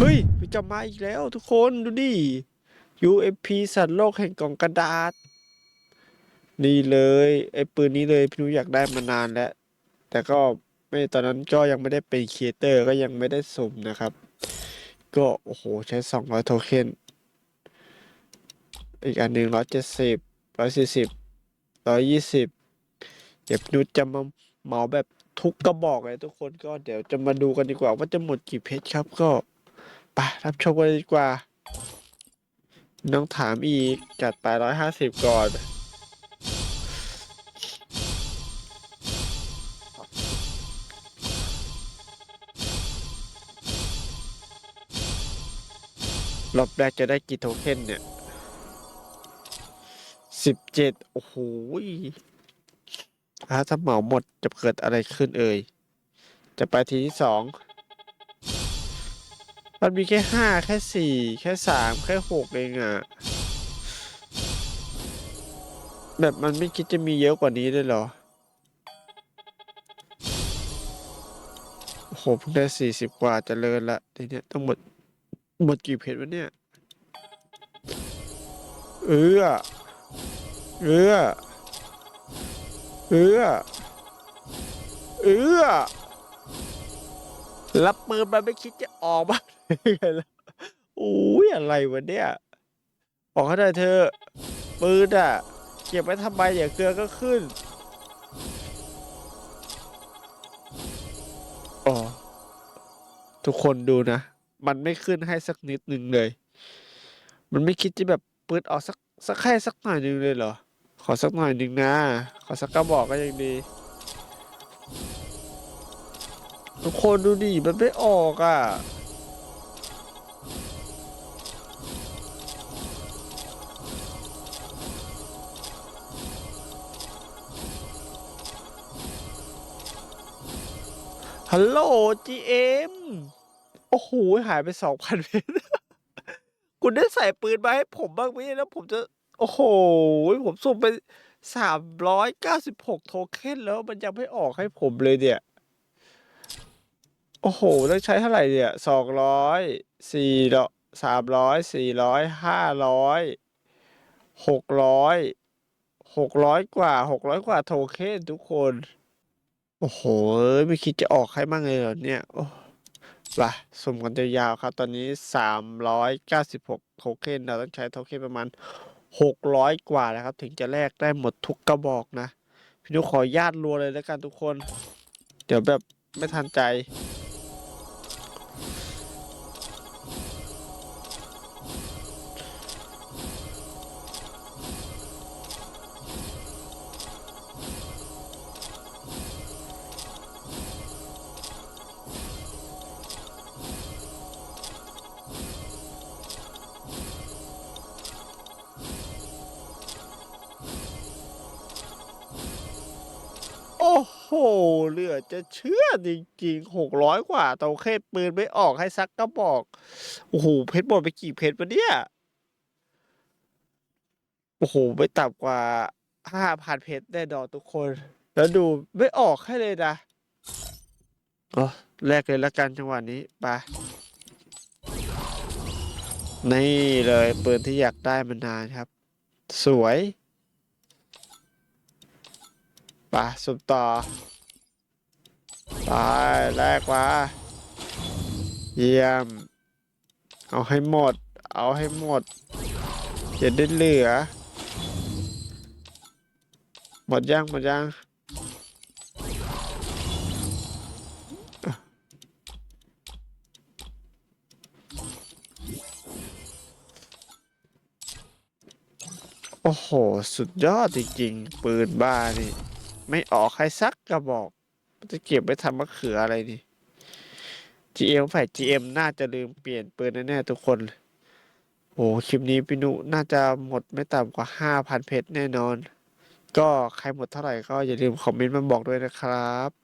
มันจะมาอีกแล้วทุกคนดูดิ UMP สัตว์โลกแห่งกล่องกระดาษ นี่เลยไอ้ปืนนี้เลยพี่นุอยากได้มานานแล้ว แต่ก็ไม่ตอนนั้นก็ยังไม่ได้เป็นครีเอเตอร์ก็ยังไม่ได้สุ่มนะครับ ก็โอ้โหใช้สองร้อยโทเค็นอีกอันหนึ่งร้อยเจ็ดสิบร้อยสี่สิบร้อยยี่สิบเดี๋ยวพี่นุจะมาเหมาแบบทุกกระบอกเลยทุกคนก็เดี๋ยวจะมาดูกันดีกว่าว่าจะหมดกี่เพชรครับก็ ปรับชมกันเลยดีกว่า น้องถามอีก จัดไปร้อยห้าสิบก่อน รอบแรกจะได้กี่โทเค็นเนี่ยสิบเจ็ดโอ้โหถ้าถ้าเหมาหมดจะเกิดอะไรขึ้นเอ่ย จะไปทีที่สอง มันมีแค่ห้าแค่สี่แค่สามแค่หกเองอะแบบมันไม่คิดจะมีเยอะกว่านี้เลยเหรอโหเพิ่งได้สี่สิบกว่าเจะเลินละทีเนี้ยต้องหมดหมดกี่เพจวะเนี่ย เออเออเออเออรับมือมันไม่คิดจะออกบ้าง ไงล่ะโอ้ยอะไรวะเนี่ยออกให้ได้เธอปืนอะเก็บไว้ทำไมอย่าเกลือก็ขึ้นอ๋อทุกคนดูนะ มันไม่ขึ้นให้สักนิดหนึ่งเลย มันไม่คิดจะแบบปืนออกสักสักแค่สักหน่อยหนึ่งเลยเหรอ ขอสักหน่อยหนึ่งนะ ขอสักกระบอกก็ยังดี ทุกคนดูดิ มันไม่ออกอะ ฮัลโหล GM โอ้โหหายไปสองพันเมตรคุณได้ใส่ปืนมาให้ผมบ้างไหมแล้วผมจะ โอ้โห ผมสุ่มไปสามร้อยเก้าสิบหกโทเค็นแล้วมันยังไม่ออกให้ผมเลยเนี่ย โอ้โห ต้องใช้เท่าไหร่เนี่ยสองร้อยสี่ร้อยสามร้อยสี่ร้อยห้าร้อยหกร้อยหกร้อยกว่าหกร้อยกว่าโทเค็นทุกคน โอ้โห ไม่คิดจะออกให้บ้างเลยเหรอเนี่ย โอ้ไปสุ่มกันยาวๆครับ ตอนนี้สามร้อยเก้าสิบหกโทเค็นเราต้องใช้โทเค็นประมาณหกร้อยกว่านะครับ ถึงจะแลกได้หมดทุกกระบอกนะ พี่นุขอญาตรัวเลยแล้วกันทุกคน เดี๋ยวแบบไม่ทันใจ หเหลือจะเชื่อจริงๆหกร้อยกว่าโตเค็นปืนไม่ออกให้ซักกระบอก โอ้โห เพชรหมดไปกี่เพชรวะเนี่ย โอ้โห ไม่ต่ำกว่าห้าพันเพชรแน่นอนทุกคน แล้วดูไม่ออกให้เลยนะก็แลกเลยละกันจังหวะนี้ไปนี่เลยปืนที่อยากได้มานานครับ สวย ไปสุบต่อไปแลกว่าเยี่ยม เอาให้หมด เอาให้หมดอย่าได้เหลือ หมดยังหมดยังโอ้โห สุดยอดจริงๆปืนบ้านี่ ไม่ออกใครสักกระบอก จะเก็บไปทำมะเขืออะไรนี่ GM ฝ่ายจีเอ็มน่าจะลืมเปลี่ยนปืนแน่ๆทุกคน โอ้คลิปนี้พี่นุน่าจะหมดไม่ต่ำกว่าห้าพันเพชรแน่นอน ก็ใครหมดเท่าไหร่ก็อย่าลืมคอมเมนต์มาบอกด้วยนะครับ